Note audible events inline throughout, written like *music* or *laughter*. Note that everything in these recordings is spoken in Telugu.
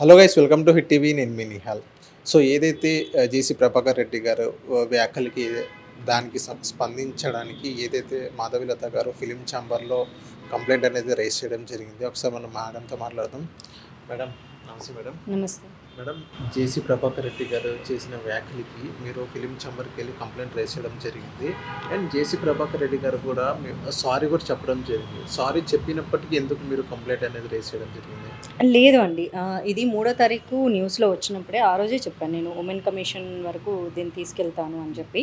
Hello guys welcome to Hit TV. నేను మీ నిహాల్. సో ఏదైతే జేసీ ప్రభాకర్ రెడ్డి గారు వ్యాఖ్యలకి దానికి స్పందించడానికి ఏదైతే మాధవిలత గారు ఫిలిం ఛాంబర్లో కంప్లైంట్ అనేది రైజ్ చేయడం జరిగింది ఒకసారి మనం మేడంతో మాట్లాడదాం. మేడం నమస్తే మేడం. నమస్తే. మేడం జేసీ ప్రభాకర్ రెడ్డి గారు చేసిన వ్యాఖ్యలకి మీరు ఫిలిం ఛాంబర్కి వెళ్ళి కంప్లైంట్ రేస్ చేయడం జరిగింది. అండ్ జేసీ ప్రభాకర్ రెడ్డి గారు కూడా సారీ కూడా చెప్పడం జరిగింది. సారీ చెప్పినప్పటికీ ఎందుకు మీరు కంప్లైంట్ అనేది రేస్ చేయడం జరిగింది? లేదు అండి. ఇది మూడో తారీఖు న్యూస్లో వచ్చినప్పుడే ఆ రోజే చెప్పాను నేను. ఉమెన్ కమిషన్ వరకు దీన్ని తీసుకెళ్తాను అని చెప్పి.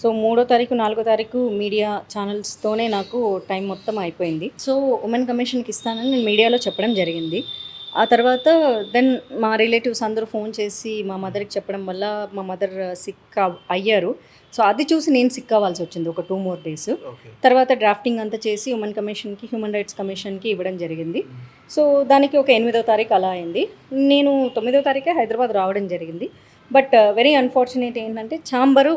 సో మూడో తారీఖు నాలుగో తారీఖు మీడియా ఛానల్స్తోనే నాకు టైం మొత్తం అయిపోయింది. సో ఉమెన్ కమిషన్కి ఇస్తానని నేను మీడియాలో చెప్పడం జరిగింది. ఆ తర్వాత దెన్ మా రిలేటివ్స్ అందరూ ఫోన్ చేసి మా మదర్కి చెప్పడం వల్ల మా మదర్ సిక్ అయ్యారు. సో అది చూసి నేను సిక్ అవ్వాల్సి వచ్చింది ఒక టూ మోర్ డేస్ తర్వాత డ్రాఫ్టింగ్ అంతా చేసి ఉమెన్ కమిషన్కి హ్యూమన్ రైట్స్ కమిషన్కి ఇవ్వడం జరిగింది. సో దానికి ఒక ఎనిమిదో తారీఖు అలా అయింది. నేను తొమ్మిదో తారీఖే హైదరాబాద్ రావడం జరిగింది. బట్ వెరీ అన్ఫార్చునేట్ ఏంటంటే ఛాంబరు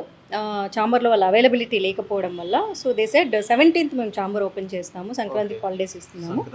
ఛాంబర్లో వాళ్ళ అవైలబిలిటీ లేకపోవడం వల్ల సో దే సెడ్ సెవెంటీన్త్ మేము ఛాంబర్ ఓపెన్ చేస్తాము సంక్రాంతి. హాలిడేస్ ఇస్తున్నాము.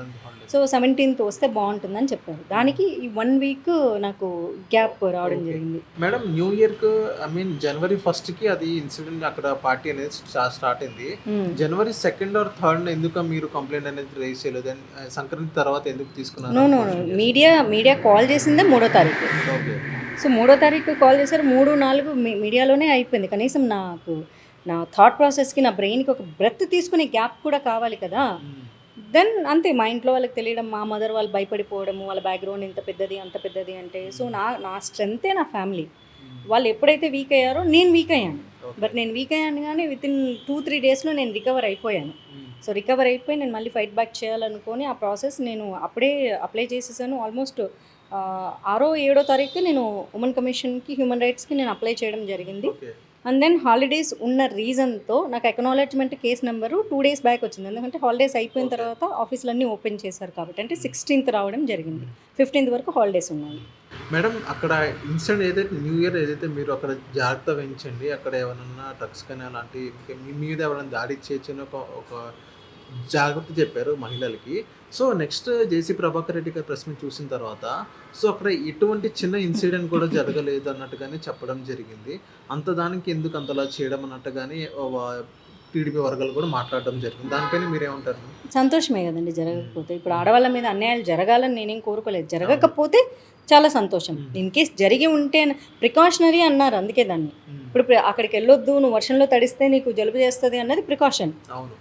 సో సెవెంటీన్త్ వస్తే బాగుంటుందని చెప్పారు. దానికి ఈ వన్ వీక్ నాకు గ్యాప్ రావడం. జరిగింది. మేడం న్యూ ఇయర్కు ఐ మీన్ జనవరి ఫస్ట్కి అది ఇన్సిడెంట్ అక్కడ పార్టీ అనేది స్టా- స్టార్ట్ అయింది. జనవరి సెకండ్ ఆర్ థర్డ్ ఎందుకు మీరు కంప్లైంట్ అనేది రైజ్ చేయలేదు? Uh, సంక్రాంతి తర్వాత ఎందుకు తీసుకున్నారు? మీడియా మీడియా కాల్ చేసిందే మూడో తారీఖు. ఓకే సో మూడో తారీఖు కాల్ చేశారు. మూడు నాలుగు మీ- మీడియాలోనే అయిపోయింది. కనీసం నాకు నా థాట్ ప్రాసెస్కి నా బ్రెయిన్కి ఒక బ్రెత్ తీసుకునే గ్యాప్ కూడా కావాలి కదా. దెన్ అంతే మా ఇంట్లో వాళ్ళకి తెలియడం మా మదర్ వాళ్ళు భయపడిపోవడము వాళ్ళ బ్యాక్గ్రౌండ్ ఇంత పెద్దది అంత పెద్దది అంటే సో నా నా స్ట్రెంతే నా ఫ్యామిలీ. వాళ్ళు ఎప్పుడైతే వీక్ అయ్యారో నేను వీక్ అయ్యాను. బట్ నేను వీక్ అయ్యాను కానీ విత్ ఇన్ టూ త్రీ డేస్లో నేను రికవర్ అయిపోయాను. సో రికవర్ అయిపోయి నేను మళ్ళీ ఫైట్ బ్యాక్ చేయాలనుకొని ఆ ప్రాసెస్ నేను అప్పుడే అప్లై చేసేసాను. ఆల్మోస్ట్ ఆరో ఏడో తారీఖు నేను ఉమెన్ కమిషన్కి హ్యూమన్ రైట్స్కి నేను అప్లై చేయడం జరిగింది. అండ్ దెన్ హాలిడేస్ ఉన్న రీజన్తో నాకు acknowledgement case number two days back వచ్చింది. ఎందుకంటే హాలిడేస్ అయిపోయిన. తర్వాత ఆఫీసులన్నీ ఓపెన్ చేశారు కాబట్టి అంటే సిక్స్టీన్త్ రావడం జరిగింది. ఫిఫ్టీన్త్ వరకు హాలిడేస్ ఉన్నాయి. మేడం అక్కడ ఇన్సిడెంట్ ఏదైతే న్యూ ఇయర్ ఏదైతే మీరు అక్కడ జాగ్రత్త వహించండి అక్కడ ఏమైనా డ్రగ్స్ కానీ అలాంటి మీ మీద ఎవరైనా దాడి చేయొచ్చు అని ఒక ఒక జాగ్రత్త చెప్పారు మహిళలకి. So next JC Prabhakar Reddy గారి ప్రెస్ మీట్ చూసిన తర్వాత సో అక్కడ ఎటువంటి చిన్న ఇన్సిడెంట్ కూడా జరగలేదు అన్నట్టుగానే చెప్పడం జరిగింది. అంత దానికి ఎందుకు అంతలా చేయడం అన్నట్టుగానే టీడీపీ వర్గాలు కూడా మాట్లాడడం జరిగింది. దానిపైన మీరేమంటారు? సంతోషమే కదండి జరగకపోతే. ఇప్పుడు ఆడవాళ్ళ మీద అన్యాయాలు జరగాలని నేనేం కోరుకోలేదు. జరగకపోతే చాలా సంతోషం. ఇన్ కేస్ జరిగి ఉంటే ప్రికాషనరీ అన్నారు అందుకే దాన్ని. ఇప్పుడు అక్కడికి వెళ్ళొద్దు నువ్వు వర్షంలో తడిస్తే నీకు జలుబు చేస్తుంది అన్నది ప్రికాషన్. అవును.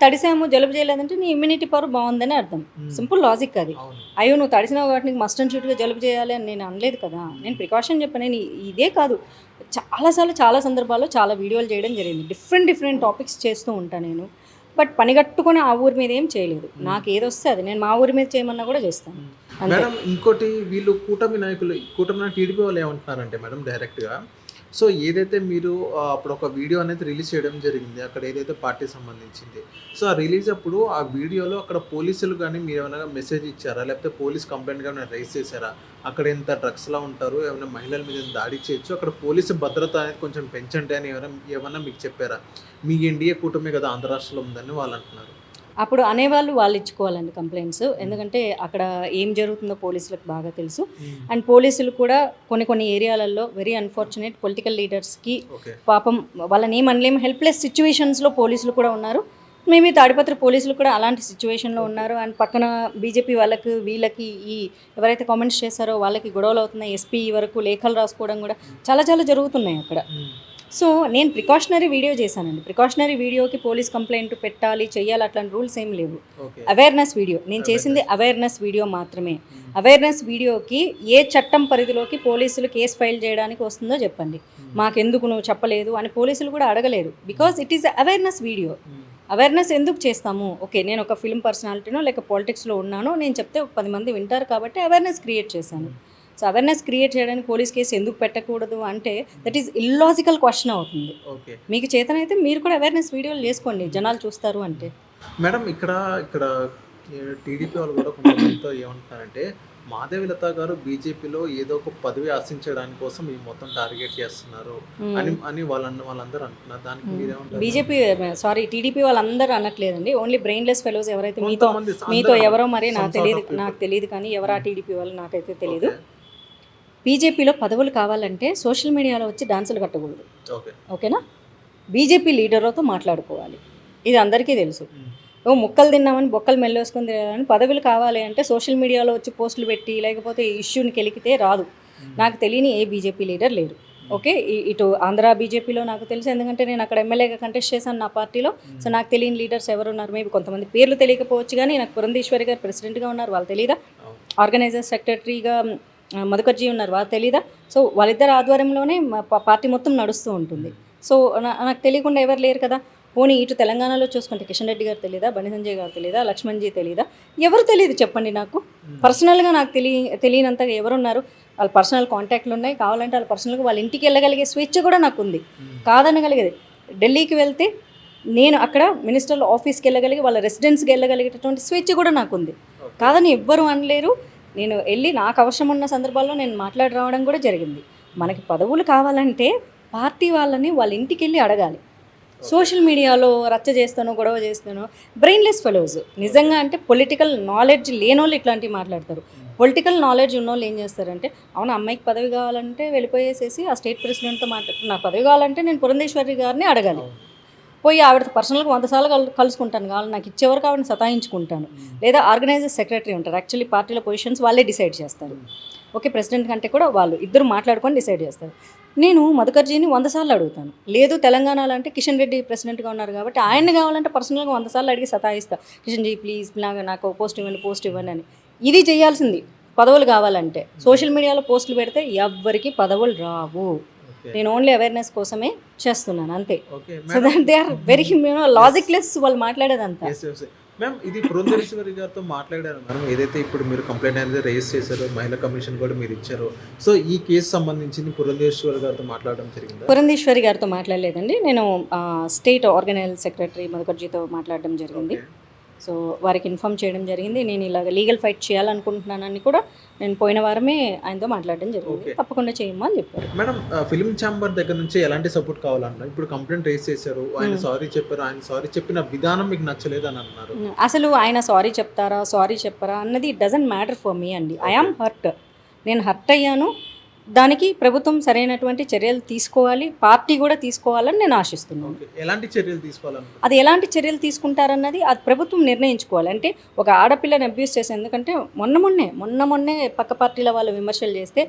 తడిసాము జలుబు చేయలేదంటే నీ ఇమ్యూనిటీ పవర్ బాగుందని అర్థం. సింపుల్ లాజిక్ అది. అయ్యో నువ్వు తడిసినావు కాబట్టి నీకు మస్ట్ అండ్ షూట్గా జలుబు చేయాలి అని నేను అనలేదు కదా. నేను ప్రికాషన్ చెప్పాను. నేను ఇదే కాదు. చాలాసార్లు చాలా సందర్భాల్లో చాలా వీడియోలు చేయడం జరిగింది. డిఫరెంట్ డిఫరెంట్ టాపిక్స్ చేస్తూ ఉంటాను నేను. బట్ పనిగట్టుకొని ఆ ఊరి మీద ఏం చేయలేదు. నాకు ఏది వస్తే అది. నేను మా ఊరి మీద చేయమన్నా కూడా చేస్తాను. మేడం ఇంకోటి వీళ్ళు కూటమి నాయకులు కూటమి నాయకులు టీడీపీ వాళ్ళు ఏమంటున్నారంటే మేడం డైరెక్ట్గా సో ఏదైతే మీరు అప్పుడు ఒక వీడియో అనేది రిలీజ్ చేయడం జరిగింది అక్కడ ఏదైతే పార్టీ సంబంధించింది సో ఆ రిలీజ్ అప్పుడు ఆ వీడియోలో అక్కడ పోలీసులు కానీ మీరు ఏమైనా మెసేజ్ ఇచ్చారా? లేకపోతే పోలీస్ కంప్లైంట్ కానీ రైజ్ చేశారా? అక్కడ ఎంత డ్రగ్స్లా ఉంటారు ఏమైనా మహిళల మీద దాడి చేయొచ్చు అక్కడ పోలీసు భద్రత అనేది కొంచెం పెంచండి అని ఏమైనా ఏమైనా మీకు చెప్పారా? మీ ఎన్డీఏ కూటమి కదా ఆంధ్ర రాష్ట్రంలో ఉందని వాళ్ళు అంటున్నారు. అప్పుడు అనేవాళ్ళు వాళ్ళు ఇచ్చుకోవాలండి కంప్లైంట్స్. ఎందుకంటే అక్కడ ఏం జరుగుతుందో పోలీసులకు బాగా తెలుసు. అండ్ పోలీసులు కూడా కొన్ని కొన్ని ఏరియాలలో వెరీ అన్ఫార్చునేట్ పొలిటికల్ లీడర్స్కి పాపం వాళ్ళని ఏం అనలేము హెల్ప్లెస్ సిచ్యువేషన్స్లో పోలీసులు కూడా ఉన్నారు. మేబీ తాడిపత్రి పోలీసులు కూడా అలాంటి సిచ్యువేషన్లో ఉన్నారు. అండ్ పక్కన బీజేపీ వాళ్ళకి వీళ్ళకి ఈ ఎవరైతే కామెంట్స్ చేశారో వాళ్ళకి గొడవలు అవుతున్నాయి. ఎస్పీ వరకు లేఖలు రాసుకోవడం కూడా చాలా చాలా జరుగుతున్నాయి అక్కడ. సో నేను ప్రికాషనరీ వీడియో చేశానండి. ప్రికాషనరీ వీడియోకి పోలీస్ కంప్లైంట్ పెట్టాలి చెయ్యాలి అట్లాంటి రూల్స్ ఏం లేవు. Awareness video. నేను చేసింది అవేర్నెస్ వీడియో మాత్రమే. అవేర్నెస్ వీడియోకి ఏ చట్టం పరిధిలోకి పోలీసులు కేసు ఫైల్ చేయడానికి వస్తుందో చెప్పండి. మాకెందుకు నువ్వు చెప్పలేదు అని పోలీసులు కూడా అడగలేరు because it is awareness video. Awareness ఎందుకు చేస్తాము? ఓకే నేను ఒక ఫిల్మ్ పర్సనాలిటీనో లేక పాలిటిక్స్లో ఉన్నానో నేను చెప్తే ఒక పది మంది వింటారు కాబట్టి అవేర్నెస్ క్రియేట్ చేశాను. సో అవేర్నెస్ క్రియేట్ చేయడానికి పోలీస్ కేసు ఎందుకు పెట్టకూడదు అంటే దట్ ఈస్ ఇల్లాజికల్ క్వశ్చన్ అవుతుంది. ఓకే మీకు చేతనైతే మీరు కూడా అవేర్నెస్ వీడియోలు చేసుకోండి జనాలు చూస్తారు అంటే. మేడం ఇక్కడ ఇక్కడ టీడీపీ వాళ్ళు కూడా కొంతమందితో ఏమంటున్నారంటే మాధవిలత గారు బీజేపీలో ఏదో ఒక పదవి ఆశించడానికి కోసం ఈ మొత్తం టార్గెట్ చేస్తున్నారు అని అని వాళ్ళ వాళ్ళందరూ అంటున్నారు. దానికి మీరేమంటారు? బీజేపీ సారీ టీడీపీ వాళ్ళందరూ అనట్లేదండి. ఓన్లీ బ్రెయిన్లెస్ ఫెలోస్ ఎవరైతే మీతో మీతో ఎవరో మరి నాకు తెలియదు. నాకు తెలియదు కానీ ఎవరా టీడీపీ వాళ్ళు నాకైతే తెలియదు. బీజేపీలో పదవులు కావాలంటే సోషల్ మీడియాలో వచ్చి డాన్సులు కట్టకూడదు. ఓకే. ఓకేనా? బీజేపీ లీడర్లతో మాట్లాడుకోవాలి. ఇది అందరికీ తెలుసు. ఓ ముక్కలు తిన్నామని బొక్కలు మెల్లేసుకొని తినాలని పదవులు కావాలి అంటే సోషల్ మీడియాలో వచ్చి పోస్టులు పెట్టి లేకపోతే ఇష్యూని కెలికితే రాదు. నాకు తెలియని ఏ బీజేపీ లీడర్ లేరు. ఓకే? ఇటు ఆంధ్ర బీజేపీలో నాకు తెలుసు. ఎందుకంటే నేను అక్కడ ఎమ్మెల్యేగా కంటెస్ట్ చేశాను నా పార్టీలో. సో నాకు తెలియని లీడర్స్ ఎవరు ఉన్నారు మేబీ కొంతమంది పేర్లు తెలియకపోవచ్చు కానీ నాకు పురంధేశ్వరి గారు ప్రెసిడెంట్గా ఉన్నారు. వాళ్ళు తెలీదా? ఆర్గనైజర్ సెక్రటరీగా మధుకర్జీ ఉన్నారు. వాళ్ళు తెలీదా? సో వాళ్ళిద్దరు ఆధ్వర్యంలోనే పార్టీ మొత్తం నడుస్తూ ఉంటుంది. సో నాకు తెలియకుండా ఎవరు లేరు కదా? పోనీ ఇటు తెలంగాణలో చూసుకుంటే కిషన్ రెడ్డి గారు తెలీదా? బండి సంజయ్ గారు తెలీదా? లక్ష్మణ్జీ తెలీదా? ఎవరు తెలియదు చెప్పండి నాకు. పర్సనల్గా నాకు తెలియ తెలియనంతగా ఎవరున్నారు? వాళ్ళ పర్సనల్ కాంటాక్ట్లు ఉన్నాయి. కావాలంటే వాళ్ళ పర్సనల్గా వాళ్ళ ఇంటికి వెళ్ళగలిగే స్వేచ్ఛ కూడా నాకు ఉంది కాదనగలిగేది. ఢిల్లీకి వెళ్తే నేను అక్కడ మినిస్టర్ల ఆఫీస్కి వెళ్ళగలిగి వాళ్ళ రెసిడెన్స్కి వెళ్ళగలిగేటటువంటి స్వేచ్ఛ కూడా నాకు ఉంది కాదని ఎవ్వరు అనలేరు. నేను వెళ్ళి నాకు అవసరం ఉన్న సందర్భాల్లో నేను మాట్లాడి రావడం కూడా జరిగింది. మనకి పదవులు కావాలంటే పార్టీ వాళ్ళని వాళ్ళ ఇంటికి వెళ్ళి అడగాలి. సోషల్ మీడియాలో రచ్చ చేస్తానో గొడవ చేస్తానో బ్రెయిన్లెస్ ఫెలోస్. నిజంగా అంటే పొలిటికల్ నాలెడ్జ్ లేనోళ్ళు ఇట్లాంటివి మాట్లాడతారు. పొలిటికల్ నాలెడ్జ్ ఉన్నోళ్ళు ఏం చేస్తారంటే అవును అమ్మాయికి పదవి కావాలంటే వెళ్ళిపోయేసేసి ఆ స్టేట్ ప్రెసిడెంట్తో మాట్లాడు నాకు పదవి కావాలంటే నేను పురంధేశ్వరి గారిని అడగాలి. పోయి ఆవిడతో పర్సనల్గా వంద సార్లు కలు కలుసుకుంటాను. కావాలి నాకు ఇచ్చేవరకు ఆవిడని సతాయించుకుంటాను. లేదా ఆర్గనైజర్ సెక్రటరీ ఉంటారు. యాక్చువల్లీ పార్టీలో పొజిషన్స్ వాళ్ళే డిసైడ్ చేస్తారు. ఓకే ప్రెసిడెంట్ కంటే కూడా వాళ్ళు ఇద్దరు మాట్లాడుకొని డిసైడ్ చేస్తారు. నేను మధుకర్జీని వంద సార్లు అడుగుతాను. లేదు తెలంగాణలో అంటే కిషన్ రెడ్డి ప్రెసిడెంట్గా ఉన్నారు కాబట్టి ఆయన్ని కావాలంటే పర్సనల్గా వంద సార్లు అడిగి సతాయిస్తా. కిషన్ జీ ప్లీజ్ నాకు నాకు పోస్ట్ ఇవ్వండి పోస్ట్ ఇవ్వండి అని. ఇది చేయాల్సింది. పదవులు కావాలంటే. సోషల్ మీడియాలో పోస్టులు పెడితే ఎవ్వరికి పదవులు రావు. నేను ఓన్లీ అవేర్నెస్ కోసమే చేస్తున్నాను అంతే. Okay so that they are very logic less వాళ్ళు మాట్లాడేదంతా. మ్యామ్ ఇది పురంధరేశ్వరి గారితో మాట్లాడారు మేడం ఏదైతే ఇప్పుడు మీరు కంప్లైంట్ అనేది రేస్ చేశారో మహిళా కమిషన్ కూడా మీరు ఇచ్చారు సో ఈ కేసు సంబంధించి పురంధేశ్వరి గారితో మాట్లాడడం జరిగిందా? పురంధేశ్వరి గారితో మాట్లాడలేదండి. నేను స్టేట్ ఆర్గనైజ్ సెక్రటరీ మధుకర్జీతో మాట్లాడడం జరిగింది. సో వారికి ఇన్ఫామ్ చేయడం జరిగింది. నేను ఇలాగ లీగల్ ఫైట్ చేయాలనుకుంటున్నానని కూడా నేను పోయిన వారమే ఆయనతో మాట్లాడడం జరిగింది. తప్పకుండా చేయమ్మా అని చెప్పారు. మేడం ఫిలిం ఛాంబర్ దగ్గర నుంచి ఎలాంటి సపోర్ట్ కావాలన్నా ఇప్పుడు కంప్లైంట్ రేస్ చేశారు. ఆయన. సారీ చెప్పారు. ఆయన సారీ చెప్పిన విధానం మీకు నచ్చలేదు అని అన్నారు అసలు ఆయన సారీ చెప్తారా సారీ చెప్పరా అన్నది it doesn't matter for me అండి. I am hurt. నేను హర్ట్ అయ్యాను. దానికి ప్రభుత్వం సరైనటువంటి చర్యలు తీసుకోవాలి పార్టీ కూడా తీసుకోవాలని నేను ఆశిస్తున్నాను. ఎలాంటి చర్యలు తీసుకోవాలనుకుంటున్నారు? అది ఎలాంటి చర్యలు తీసుకుంటారన్నది అది ప్రభుత్వం నిర్ణయించుకోవాలి. అంటే ఒక ఆడపిల్లని అబ్యూస్ చేసే ఎందుకంటే మొన్న మొన్నే మొన్న మొన్నే పక్క పార్టీల వాళ్ళు విమర్శలు చేస్తే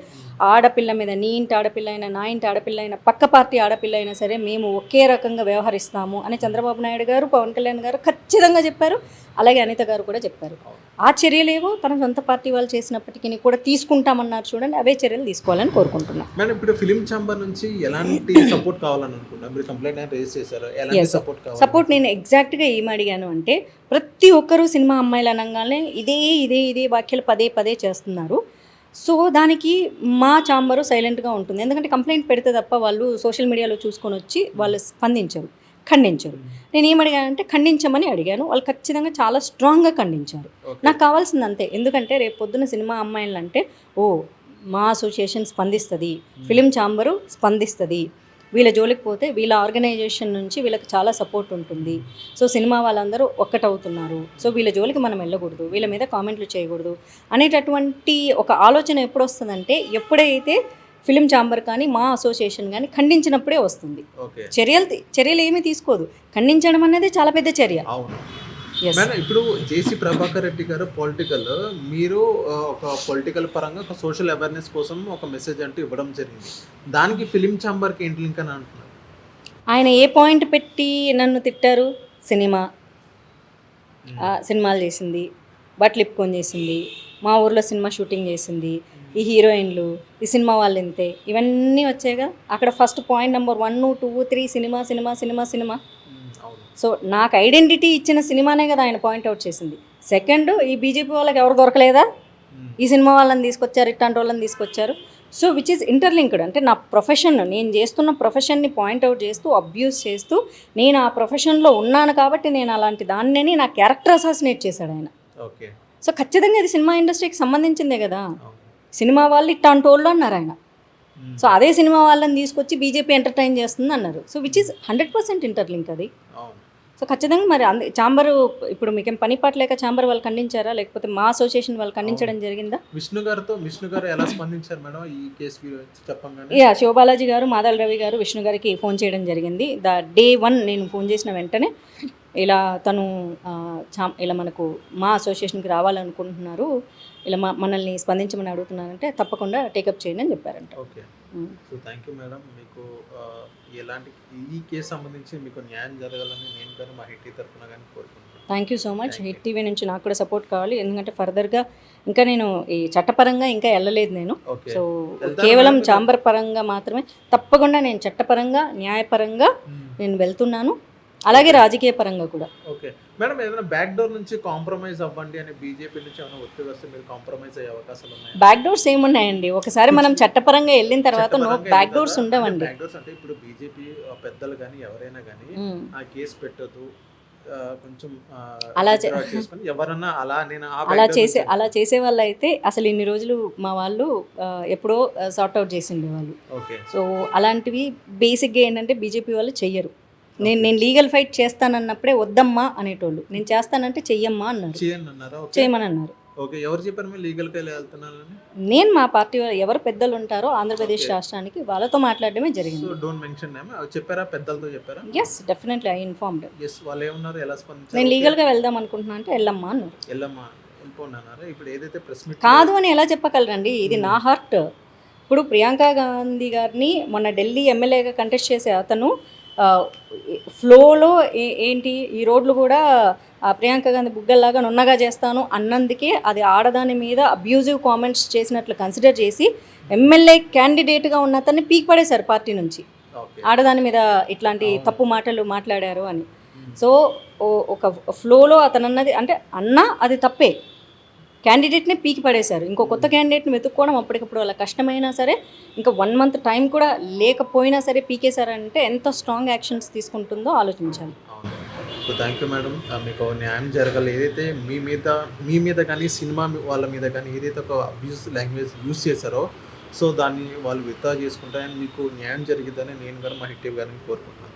ఆడపిల్ల మీద నీ ఇంటి ఆడపిల్ల అయినా నా ఇంటి ఆడపిల్ల అయినా పక్క పార్టీ ఆడపిల్ల అయినా సరే మేము ఒకే రకంగా వ్యవహరిస్తాము అని చంద్రబాబు నాయుడు గారు పవన్ కళ్యాణ్ గారు ఖచ్చితంగా చెప్పారు. అలాగే అనిత గారు కూడా చెప్పారు. ఆ చర్యలేవో తన సొంత పార్టీ వాళ్ళు చేసినప్పటికీ కూడా తీసుకుంటామన్నారు చూడండి అవే చర్యలు తీసుకోవాలని కోరుకుంటున్నాను మేడం ఇప్పుడు ఫిలిం ఛాంబర్ నుంచి ఎలాంటి *coughs* సపోర్ట్ కావాలని మీరు కంప్లైంట్ రేస్ చేశారు. ఎలాంటి. సపోర్ట్ కావాలి? సపోర్ట్ నేను ఎగ్జాక్ట్గా ఏం అడిగాను అంటే ప్రతి ఒక్కరూ సినిమా అమ్మాయిలు అనగానే ఇదే ఇదే ఇదే వ్యాఖ్యలు పదే పదే చేస్తున్నారు. సో దానికి మా చాంబరు సైలెంట్గా ఉంటుంది. ఎందుకంటే కంప్లైంట్ పెడితే తప్ప వాళ్ళు సోషల్ మీడియాలో చూసుకొని వచ్చి వాళ్ళు స్పందించరు. ఖండించరు. నేను ఏం అడిగానంటే ఖండించమని అడిగాను. వాళ్ళు ఖచ్చితంగా చాలా స్ట్రాంగ్గా ఖండించారు. నాకు కావాల్సింది అంతే. ఎందుకంటే రేపు పొద్దున సినిమా అమ్మాయిలు అంటే ఓ మా అసోసియేషన్ స్పందిస్తుంది. ఫిలిం ఛాంబరు స్పందిస్తుంది. వీళ్ళ జోలికి పోతే వీళ్ళ ఆర్గనైజేషన్ నుంచి వీళ్ళకి చాలా సపోర్ట్ ఉంటుంది. సో సినిమా వాళ్ళందరూ ఒక్కటవుతున్నారు. సో వీళ్ళ జోలికి మనం వెళ్ళకూడదు. వీళ్ళ మీద కామెంట్లు చేయకూడదు. అనేటటువంటి ఒక ఆలోచన ఎప్పుడు వస్తుందంటే ఎప్పుడైతే ఫిలిం ఛాంబర్ కానీ మా అసోసియేషన్ కానీ ఖండించినప్పుడే వస్తుంది. ఓకే. చర్యలు చర్యలు ఏమీ తీసుకోదు. ఖండించడం అనేది చాలా పెద్ద చర్య. అవును. ఎస్ మేడం ఇప్పుడు జేసీ ప్రభాకర్ రెడ్డి గారు పొలిటికల్ మీరు ఒక పొలిటికల్ పరంగా ఒక సోషల్ అవేర్నెస్ కోసం ఒక మెసేజ్ అంటూ ఇవ్వడం జరిగింది. దానికి ఫిలిం ఛాంబర్కి ఏంటి లింక్ అని అంటున్నారు? ఆయన ఏ పాయింట్ పెట్టి నన్ను తిట్టారు? సినిమా. సినిమాలు చేసింది. బట్టలు ఇప్పుకొని చేసింది. మా ఊర్లో సినిమా షూటింగ్ చేసింది. ఈ హీరోయిన్లు ఈ సినిమా వాళ్ళు ఇంతే ఇవన్నీ వచ్చాయిగా అక్కడ first point number one two three cinema cinema cinema cinema. So నాకు ఐడెంటిటీ ఇచ్చిన సినిమానే కదా ఆయన పాయింట్అవుట్ చేసింది. సెకండ్ ఈ బీజేపీ వాళ్ళకి ఎవరు దొరకలేదా? ఈ సినిమా వాళ్ళని తీసుకొచ్చారు ఇట్లాంటి వాళ్ళని తీసుకొచ్చారు. సో విచ్ ఈస్ ఇంటర్లింక్డ్ అంటే నా ప్రొఫెషన్ నేను చేస్తున్న ప్రొఫెషన్ని పాయింట్అవుట్ చేస్తూ అబ్యూస్ చేస్తూ నేను ఆ ప్రొఫెషన్లో ఉన్నాను కాబట్టి నేను అలాంటి దాన్ని నా క్యారెక్టర్ అసాసినేట్ చేశాడు ఆయన. ఓకే. సో ఖచ్చితంగా ఇది సినిమా ఇండస్ట్రీకి సంబంధించిందే కదా. సినిమా వాళ్ళు ఇట్లాంటి వాళ్ళు అన్నారు ఆయన. సో అదే సినిమా వాళ్ళని తీసుకొచ్చి బీజేపీ ఎంటర్టైన్ చేస్తుంది అన్నారు. So which is hundred percent interlink అది. సో ఖచ్చితంగా మరి అంద చాంబరు ఇప్పుడు మీకేం పని పాట లేక చాంబర్ వాళ్ళు ఖండించారా? లేకపోతే మా అసోసియేషన్ వాళ్ళు ఖండించడం జరిగిందా? విష్ణు గారితో విష్ణు గారు ఎలా స్పందించారు మేడం ఈ కేసు చెప్పంగానే? యా శివబాలాజీ గారు మాదాల రవి గారు విష్ణు గారికి ఫోన్ చేయడం జరిగింది. ద డే వన్ నేను ఫోన్ చేసిన వెంటనే ఇలా తను ఇలా మనకు మా అసోసియేషన్కి రావాలనుకుంటున్నారు. ఇలా మా మనల్ని స్పందించమని అడుగుతున్నారంటే తప్పకుండా టేకప్ చేయండి అని చెప్పారంట. Okay. So thank you madam మీకు ఎలాంటి ఈ కేసు సంబంధించి మీకు న్యాయం జరగాలని నేను కానీ మా హిట్టి తరఫున కానీ కోరుకుంటున్నాను. Thank you so much. Hit TV నుంచి నాకు కూడా సపోర్ట్ కావాలి. ఎందుకంటే ఫర్దర్గా ఇంకా నేను ఈ చట్టపరంగా ఇంకా వెళ్ళలేదు నేను. సో కేవలం? చాంబర్ పరంగా మాత్రమే తప్పకుండా నేను చట్టపరంగా న్యాయపరంగా నేను వెళ్తున్నాను. అలాగే రాజకీయ పరంగా కూడా. ఓకే. మేడం ఏదైనా బ్యాక్ డోర్ నుంచి కాంప్రమైజ్ అవ్వండి అని బీజేపీ నుంచి ఏమైనా ఒత్తిడి వస్తే మీరు కాంప్రమైజ్ అయ్యే అవకాశాలు ఉన్నాయి? బ్యాక్ డోర్స్ ఏమున్నాయండి ఒకసారి మనం చట్టపరంగా వెళ్ళిన తర్వాత నో బ్యాక్ డోర్స్ ఉండవండి. బ్యాక్ డోర్స్ అంటే ఇప్పుడు బీజేపీ పెద్దలు కానీ ఎవరైనా కానీ. ఆ కేసు పెట్టదు కొంచెం అలా ఎవరన్నా అలా నేను అలా చేసే అలా చేసే వాళ్ళు అయితే అసలు ఇన్ని రోజులు మా వాళ్ళు ఎప్పుడో సార్ట్ అవుట్ చేసి ఉండేవాళ్ళు. ఓకే. సో అలాంటివి బేసిక్గా ఏంటంటే బీజేపీ వాళ్ళు చెయ్యరు. నేను నేను లీగల్ ఫైట్ చేస్తానన్నప్పుడే వద్దమ్మా అనేటోళ్ళు. నేను చేస్తానంటే చెయ్యమ్మా అన్నారు. చేయమని అన్నారు? ఓకే ఎవరు చెప్పారు మీరు లీగల్గా వెళ్తున్నారని? నేను మా పార్టీ ఎవరు పెద్దలు ఉంటారో ఆంధ్రప్రదేశ్. రాష్ట్రానికి వాళ్ళతో మాట్లాడడమే జరిగింది. డోంట్ మెన్షన్ నేమ్ చెప్పారా? పెద్దలతో చెప్పారా? Yes definitely I informed yes వాళ్ళు ఏమన్నారు? ఎలా స్పందించారు? నేను ఓకే, లీగల్గా వెళ్దాం అనుకుంటున్నా అంటే వెళ్ళమ్మా అన్నారు. వెళ్ళమ్మా ఇప్పుడు ఏదైతే ప్రెస్ మీట్ కాదు అని ఎలా చెప్పగలరండి? ఇది Hmm. నా హార్ట్ ఇప్పుడు ప్రియాంక గాంధీ గారిని మొన్న ఢిల్లీ ఎమ్మెల్యేగా కంటెస్ట్ చేసే అతను ఫ్లోలో ఏ- ఏంటి ఈ రోడ్లు కూడా ఆ ప్రియాంక గాంధీ బుగ్గల్లాగా నున్నగా చేస్తాను అన్నందుకే అది ఆడదాని మీద అబ్యూజివ్ కామెంట్స్ చేసినట్లు కన్సిడర్ చేసి ఎమ్మెల్యే క్యాండిడేట్గా ఉన్న అతన్ని పీక్ పడేశారు పార్టీ నుంచి. ఆడదాని మీద ఇట్లాంటి. తప్పు మాటలు మాట్లాడారు అని. సో ఒక ఫ్లోలో అతను అన్నది అంటే అన్నా అది తప్పే. క్యాండిడేట్ని పీకి పడేశారు. ఇంకో కొత్త క్యాండిడేట్ని వెతుక్కోవడం అప్పటికప్పుడు వాళ్ళ కష్టమైనా సరే ఇంకా వన్ మంత్ టైం కూడా లేకపోయినా సరే పీకేశారంటే ఎంత స్ట్రాంగ్ యాక్షన్స్ తీసుకుంటుందో ఆలోచించాలి. సో థ్యాంక్ యూ మేడం మీకు న్యాయం జరగాలి. ఏదైతే మీ మీద మీ మీద కానీ సినిమా వాళ్ళ మీద కానీ ఏదైతే ఒక అబ్యూస్ లాంగ్వేజ్ యూస్ చేశారో సో దాన్ని వాళ్ళు విత్డ్రా చేసుకుంటారని మీకు న్యాయం జరిగిద్దని నేను కానీ మా హిట్ గారిని కోరుకుంటున్నాను.